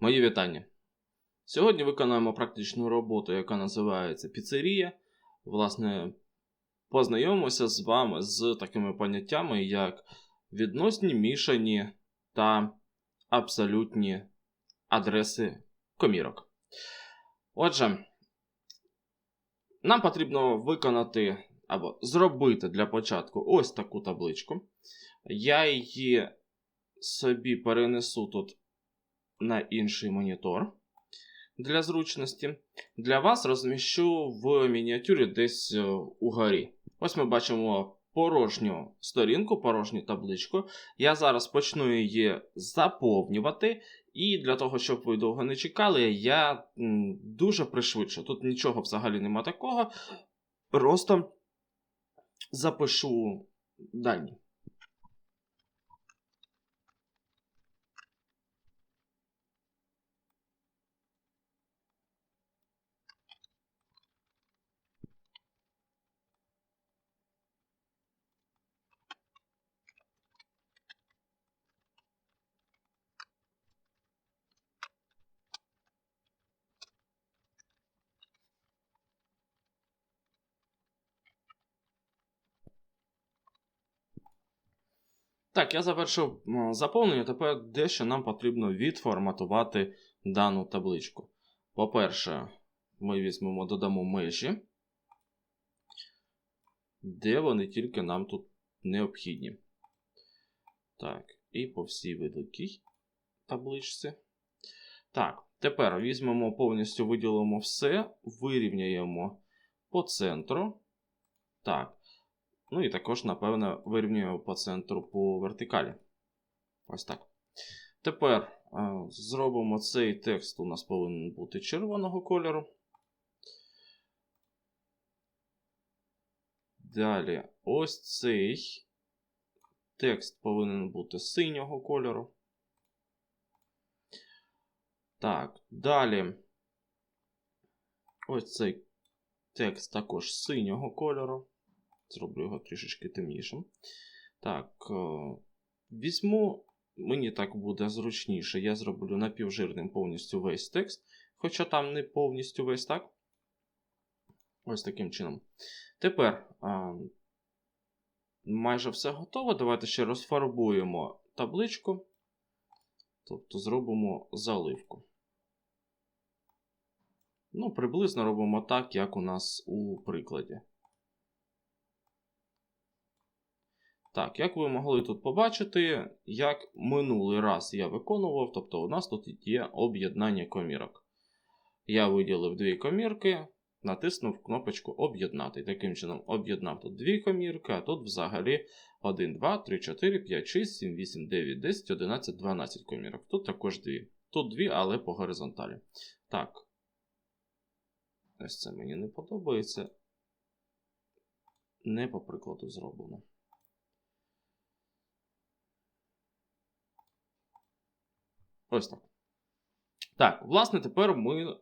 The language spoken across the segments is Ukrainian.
Мої вітання. Сьогодні виконаємо практичну роботу, яка називається піцерія. Власне, познайомимося з вами з такими поняттями, як відносні, мішані та абсолютні адреси комірок. Отже, нам потрібно виконати або зробити для початку ось таку табличку. Я її собі перенесу тут на інший монітор для зручності. Для вас розміщу в мініатюрі десь е, угорі. Ось ми бачимо порожню сторінку, порожню табличку. Я зараз почну її заповнювати. І для того, щоб ви довго не чекали, я дуже пришвидшу. Тут нічого взагалі нема такого. Просто запишу дані. Так, я завершив заповнення. Тепер дещо нам потрібно відформатувати дану табличку. По-перше, ми візьмемо, додамо межі, де вони тільки нам тут необхідні. Так, і по всій великій табличці. Так, тепер візьмемо повністю виділимо все, вирівняємо по центру. Так. Ну і також, напевно, вирівнюємо по центру по вертикалі. Ось так. Тепер е, зробимо цей текст. У нас повинен бути червоного кольору. Далі, ось цей текст повинен бути синього кольору. Так, далі. Ось цей текст також синього кольору. Зроблю його трішечки темнішим. Так, е, візьму, мені так буде зручніше. Я зроблю напівжирним повністю весь текст. Хоча там не повністю весь так. Ось таким чином. Тепер а, майже все готово. Давайте ще розфарбуємо табличку. Тобто зробимо заливку. Ну, приблизно робимо так, як у нас у прикладі. Так, як ви могли тут побачити, як минулий раз я виконував, тобто у нас тут є об'єднання комірок. Я виділив дві комірки, натиснув кнопочку Об'єднати. Таким чином, об'єднав тут дві комірки, а тут взагалі 1, 2, 3, 4, 5, 6, 7, 8, 9, 10, 11, 12 комірок. Тут також дві. Тут дві, але по горизонталі. Так. Ось це мені не подобається. Не по прикладу зроблено. Ось так. Так, власне, тепер ми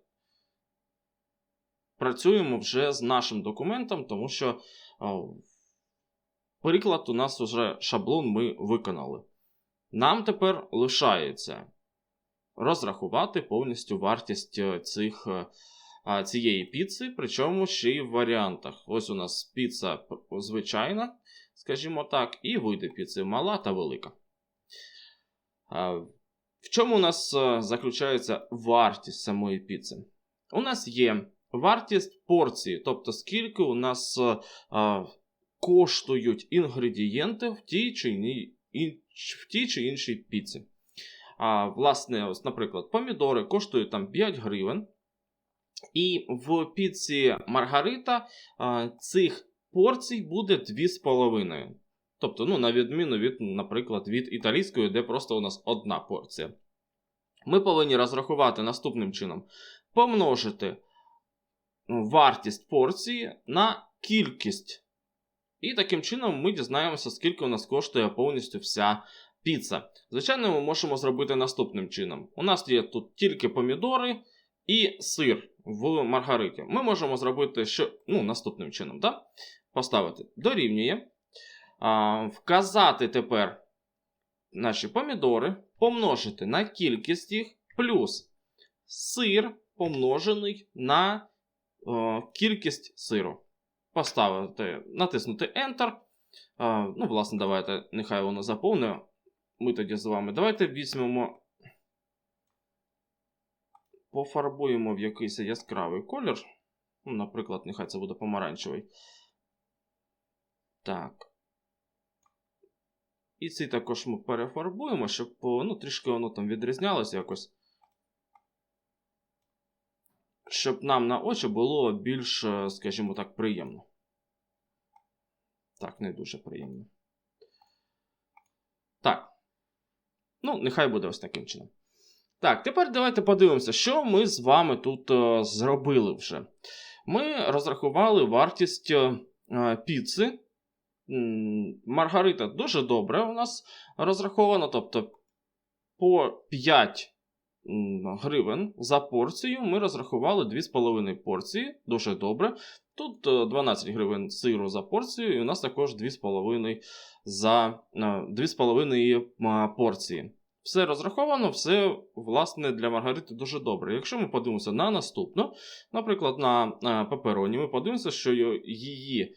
працюємо вже з нашим документом, тому що о, приклад у нас вже шаблон ми виконали. Нам тепер лишається розрахувати повністю вартість е, цих, е, цієї піци, причому ще й в варіантах. Ось у нас піца звичайна, скажімо так, і вийде піци мала та велика. В чому у нас е, заключається вартість самої піци? У нас є вартість порції, тобто скільки у нас а, е, коштують інгредієнти в тій чи, ін, в тій чи іншій піці. А, Власне, ось, наприклад, помідори коштують там 5 гривень. І в піці Маргарита а, цих порцій буде 2,5. Тобто, ну, на відміну від, наприклад, від італійської, де просто у нас одна порція. Ми повинні розрахувати наступним чином: помножити вартість порції на кількість. І таким чином ми дізнаємося, скільки у нас коштує повністю вся піца. Звичайно, ми можемо зробити наступним чином. У нас є тут тільки помідори і сир в маргариті. Ми можемо зробити що, ну, наступним чином. Да? Поставити дорівнює вказати тепер наші помідори, помножити на кількість їх плюс сир помножений на е, кількість сиру. Поставити, натиснути Enter. Е, ну, власне, давайте, нехай воно заповнює. Ми тоді з вами. Давайте візьмемо. Пофарбуємо в якийсь яскравий колір. Ну, наприклад, нехай це буде помаранчевий. Так. І цей також ми перефарбуємо, щоб ну, трішки воно там відрізнялося якось. Щоб нам на очі було більш, е, скажімо так, приємно. Так, не дуже приємно. Так. Ну, нехай буде ось таким чином. Так, тепер давайте подивимося, що ми з вами тут е, зробили вже. Ми розрахували вартість е, піци. Маргарита дуже добре у нас розрахована, тобто по 5 м, гривень за порцію ми розрахували 2,5 порції. Дуже добре. Тут е, 12 гривень сиру за порцію, і у нас також 2,5 за е, 2,5 порції. Все розраховано, все, власне, для Маргарити дуже добре. Якщо ми подивимося на наступну, наприклад, на е, пепероні, ми подивимося, що її е,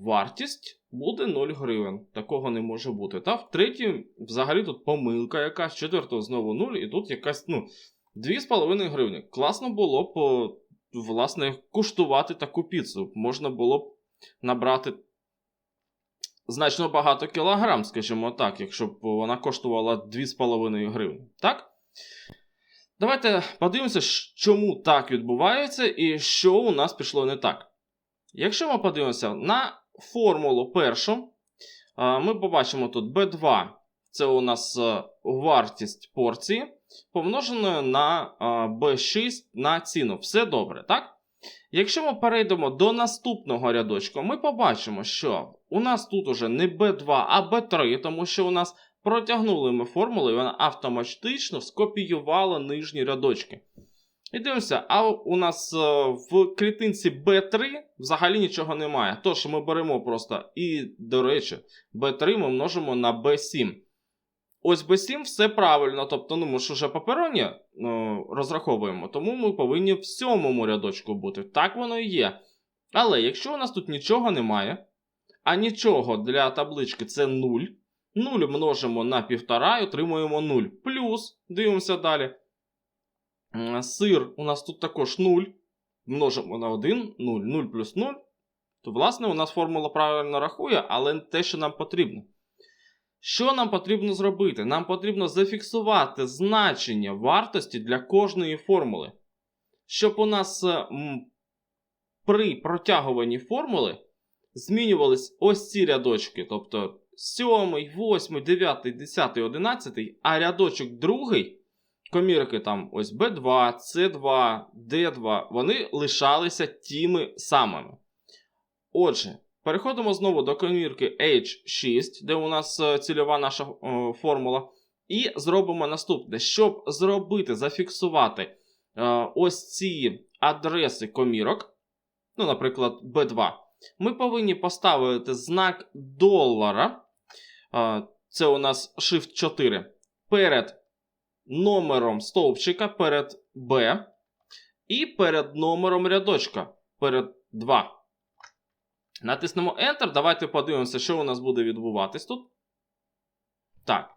вартість буде 0 гривень. Такого не може бути. Та в третій, взагалі, тут помилка якась, четвертого знову 0, і тут якась, ну, 2,5 гривні. Класно було б, власне, куштувати таку піцу. Можна було б набрати значно багато кілограм, скажімо так, якщо б вона коштувала 2,5 гривні. Так? Давайте подивимося, чому так відбувається і що у нас пішло не так. Якщо ми подивимося на формулу першу, ми побачимо тут B2 це у нас е, вартість порції, помноженою на B6 на ціну. Все добре, так? Якщо ми перейдемо до наступного рядочку, ми побачимо, що у нас тут уже не B2, а B3, тому що у нас протягнули ми формулу, і вона автоматично скопіювала нижні рядочки. І дивимося, а у нас е, в клітинці B3 взагалі нічого немає. Тож ми беремо просто і, до речі, B3 ми множимо на B7. Ось B7 все правильно, тобто ну, ми ж уже папероні ну, розраховуємо, тому ми повинні в сьомому рядочку бути. Так воно і є. Але якщо у нас тут нічого немає, а нічого для таблички це 0, 0 множимо на 1,5 і отримуємо 0. Плюс, дивимося далі. Сир у нас тут також 0. Множимо на 1, 0, 0 плюс 0. То, власне, у нас формула правильно рахує, але те, що нам потрібно. Що нам потрібно зробити? Нам потрібно зафіксувати значення вартості для кожної формули. Щоб у нас е, при протягуванні формули змінювались ось ці рядочки, тобто 7, 8, 9, 10, 11, а рядочок другий, комірки там ось B2, C2, D2, вони лишалися тими самими. Отже, переходимо знову до комірки H6, де у нас е, цільова наша е, формула. І зробимо наступне. Щоб зробити, зафіксувати е, ось ці адреси комірок, ну, наприклад, B2, ми повинні поставити знак долара. Це у нас Shift 4 перед номером стовпчика, перед B, і перед номером рядочка, перед 2. Натиснемо Enter. Давайте подивимося, що у нас буде відбуватись тут. Так.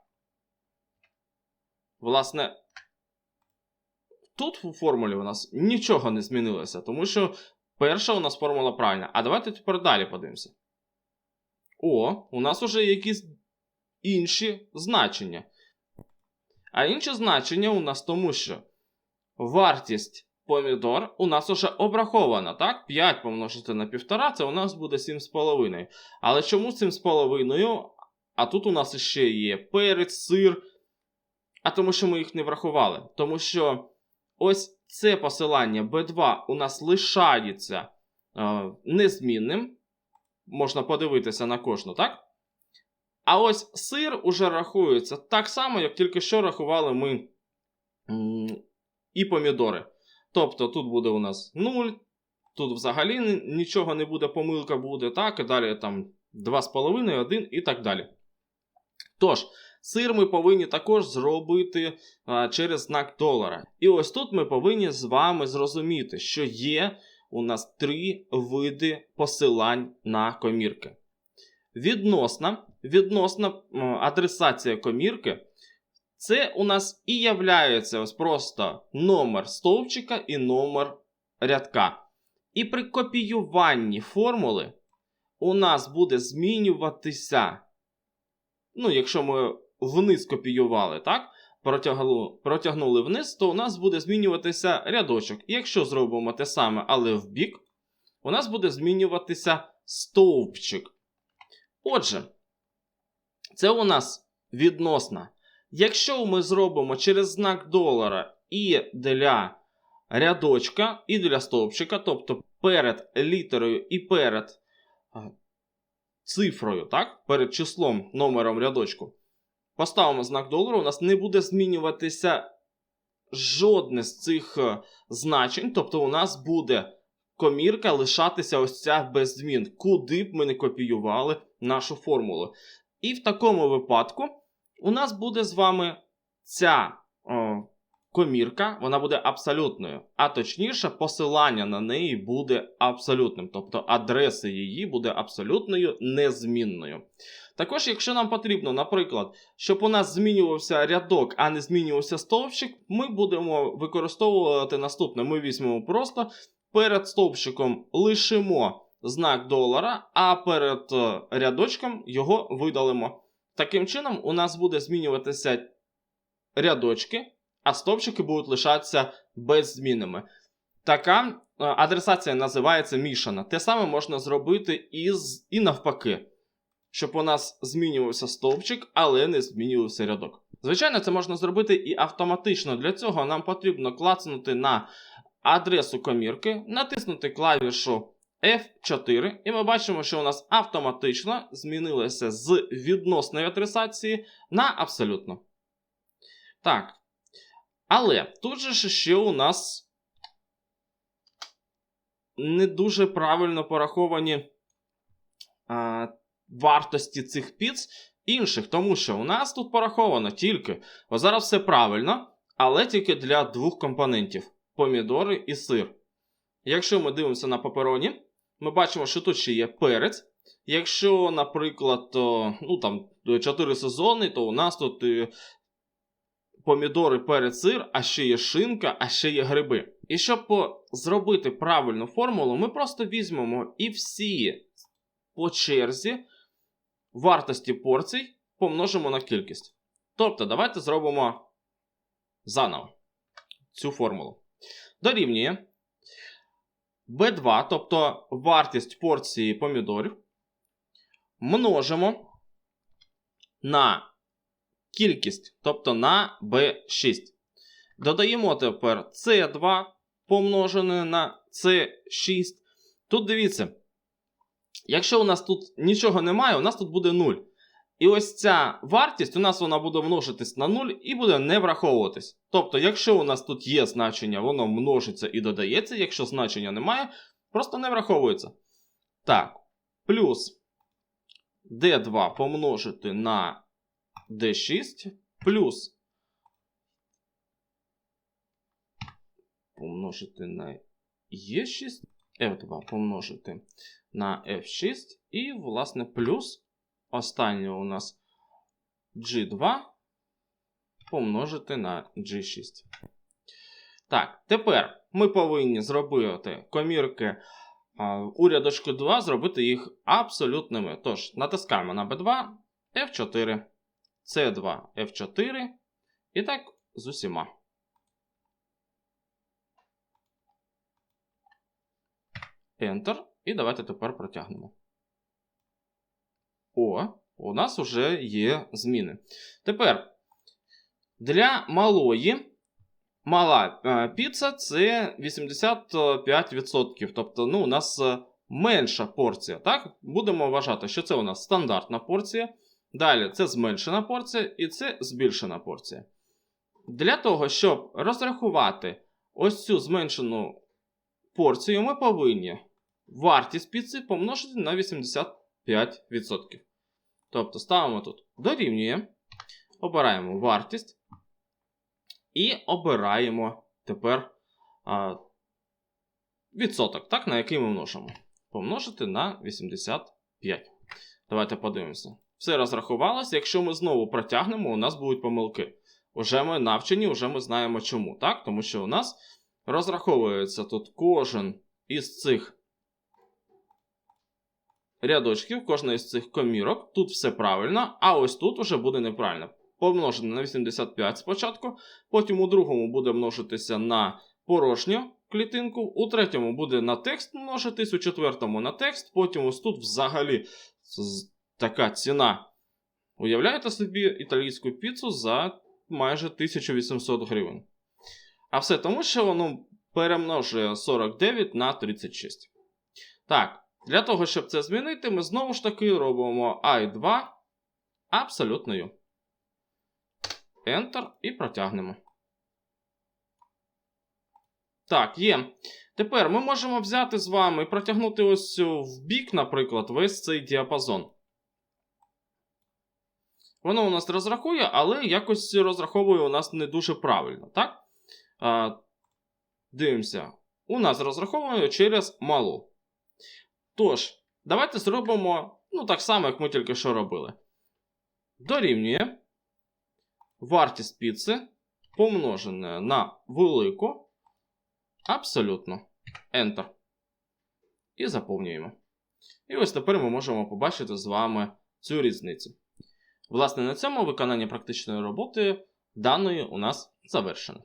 Власне, тут у формулі у нас нічого не змінилося, тому що перша у нас формула правильна. А давайте тепер далі подивимося. О, у нас вже якісь інші значення. А інші значення у нас тому, що вартість помідор у нас уже обрахована, так? 5 помножити на 1,5, це у нас буде 7,5. Але чому 7,5? А тут у нас ще є перець, сир. А тому, що ми їх не врахували. Тому що ось це посилання B2 у нас лишається е, незмінним. Можна подивитися на кожну, так? А ось сир уже рахується так само, як тільки що рахували ми і помідори. Тобто тут буде у нас 0, тут взагалі нічого не буде, помилка буде, так, і далі там 2,5, 1 і так далі. Тож, Сир ми повинні також зробити а, через знак долара. І ось тут ми повинні з вами зрозуміти, що є у нас три види посилань на комірки. Відносна, відносна адресація комірки. Це у нас і являється ось просто номер стовпчика і номер рядка. І при копіюванні формули у нас буде змінюватися. Ну, якщо ми вниз копіювали, так? Протягнули, вниз, то у нас буде змінюватися рядочок. І якщо зробимо те саме, але в бік, у нас буде змінюватися стовпчик. Отже, це у нас відносна. Якщо ми зробимо через знак долара і для рядочка, і для стовпчика, тобто перед літерою і перед цифрою, так, перед числом номером рядочку, поставимо знак долару, у нас не буде змінюватися жодне з цих е, значень, тобто у нас буде комірка лишатися ось ця без змін, куди б ми не копіювали нашу формулу. І в такому випадку у нас буде з вами ця о, комірка, вона буде абсолютною. А точніше, посилання на неї буде абсолютним. Тобто адреса її буде абсолютною незмінною. Також, якщо нам потрібно, наприклад, щоб у нас змінювався рядок, а не змінювався стовпчик, ми будемо використовувати наступне. Ми візьмемо просто перед стовпчиком лишимо знак долара, а перед е, рядочком його видалимо. Таким чином, у нас буде змінюватися рядочки, а стовпчики будуть лишатися беззмінними. Така е, адресація називається мішана. Те саме можна зробити із, і навпаки, щоб у нас змінювався стовпчик, але не змінювався рядок. Звичайно, це можна зробити і автоматично. Для цього нам потрібно клацнути на адресу комірки, натиснути клавішу F4, і ми бачимо, що у нас автоматично змінилося з відносної адресації на абсолютно. Так. Але тут же ще у нас не дуже правильно пораховані а, вартості цих піц інших, тому що у нас тут пораховано тільки, бо зараз все правильно, але тільки для двох компонентів: помідори і сир. Якщо ми дивимося на папероні, ми бачимо, що тут ще є перець. Якщо, наприклад, ну там 4 сезони, то у нас тут е, помідори, перець, сир, а ще є шинка, а ще є гриби. І щоб зробити правильну формулу, ми просто візьмемо і всі по черзі вартості порцій помножимо на кількість. Тобто, давайте зробимо заново цю формулу. Дорівнює B2, тобто вартість порції помідорів, множимо на кількість, тобто на B6. Додаємо тепер C2 помножене на C6. Тут дивіться, якщо у нас тут нічого немає, у нас тут буде 0. І ось ця вартість у нас вона буде множитись на 0 і буде не враховуватись. Тобто, якщо у нас тут є значення, воно множиться і додається, якщо значення немає, просто не враховується. Так, плюс D2 помножити на D6, плюс помножити на E6, F2 помножити на F6, і, власне, плюс останнє у нас G2 помножити на G6. Так, тепер ми повинні зробити комірки у рядочку 2, зробити їх абсолютними. Тож, натискаємо на B2, F4, C2, F4. І так з усіма. Enter. І давайте тепер протягнемо. О, у нас вже є зміни. Тепер для малої мала е, піца це 85%. Тобто, ну, у нас е, менша порція. Так? Будемо вважати, що це у нас стандартна порція. Далі це зменшена порція і це збільшена порція. Для того, щоб розрахувати ось цю зменшену порцію, ми повинні вартість піци помножити на 85%. Тобто ставимо тут дорівнює. Обираємо вартість. І обираємо тепер а, відсоток, так, на який ми множимо. Помножити на 85. Давайте подивимося. Все розрахувалося. Якщо ми знову протягнемо, у нас будуть помилки. Уже ми навчені, вже ми знаємо чому. так? Тому що у нас розраховується тут кожен із цих рядочків, кожна із цих комірок. Тут все правильно, а ось тут уже буде неправильно. Помножено на 85 спочатку, потім у другому буде множитися на порожню клітинку, у третьому буде на текст множитись, у четвертому на текст, потім ось тут взагалі така ціна. Уявляєте собі італійську піцу за майже 1800 гривень. А все тому, що воно перемножує 49 на 36. Так, для того, щоб це змінити, ми знову ж таки робимо I2 абсолютною. Enter і протягнемо. Так, є. Тепер ми можемо взяти з вами і протягнути ось в бік, наприклад, весь цей діапазон. Воно у нас розрахує, але якось розраховує у нас не дуже правильно, так? А, дивимося. У нас розраховує через малу. Тож, давайте зробимо ну, так само, як ми тільки що робили. Дорівнює вартість піци помножене на велику абсолютно. Enter. І заповнюємо. І ось тепер ми можемо побачити з вами цю різницю. Власне, на цьому виконання практичної роботи даної у нас завершено.